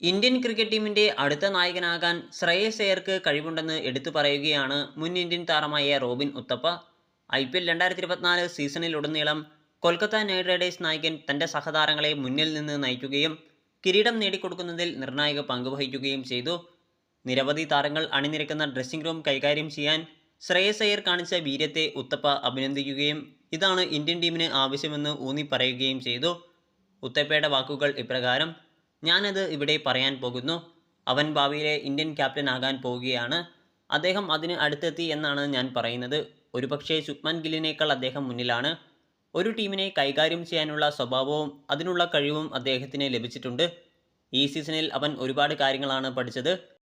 Indian cricket ടീമിന്റെ അടുത്ത നായകനാകാൻ ശ്രേയസ് അയ്യർക്ക് കഴിവുണ്ടെന്ന് എടുത്തു പറയുകയാണ് മുൻ ഇന്ത്യൻ താരമായ Robin Uthappa. I P L രണ്ടായിരത്തി ഇരുപത്തിനാല് സീസണിലുടനീളം കൊൽക്കത്ത നൈറ്റ് റൈഡേഴ്സ് നായകൻ തന്റെ സഹതാരങ്ങളെ മുന്നിൽ നിന്ന് നയിക്കുകയും കിരീടം നേടിക്കൊടുക്കുന്നതിൽ നിർണായക പങ്കുവഹിക്കുകയും ചെയ്തു. നിരവധി താരങ്ങൾ അണിനിരക്കുന്ന ഡ്രസ്സിംഗ് റൂം കൈകാര്യം ചെയ്യാൻ ശ്രേയസ് അയ്യർ കാണിച്ച വീര്യത്തെ ഉത്തപ്പ അഭിനന്ദിക്കുകയും ഇതാണ് ഇന്ത്യൻ ടീമിന് ആവശ്യമെന്ന് ഊന്നി പറയുകയും ചെയ്തു. ഉത്തപ്പയുടെ വാക്കുകൾ ഇപ്രകാരം ഞാനത് ഇവിടെ പറയാൻ പോകുന്നു. അവൻ ഭാവിയിലെ ഇന്ത്യൻ ക്യാപ്റ്റൻ ആകാൻ പോവുകയാണ്. അദ്ദേഹം അതിന് അടുത്തെത്തി എന്നാണ് ഞാൻ പറയുന്നത്. ഒരുപക്ഷെ ശുഭ്മാൻ ഗില്ലിനേക്കാൾ അദ്ദേഹം മുന്നിലാണ്. ഒരു ടീമിനെ കൈകാര്യം ചെയ്യാനുള്ള സ്വഭാവവും അതിനുള്ള കഴിവും അദ്ദേഹത്തിന് ലഭിച്ചിട്ടുണ്ട്. ഈ സീസണിൽ അവൻ ഒരുപാട് കാര്യങ്ങളാണ് പഠിച്ചത്.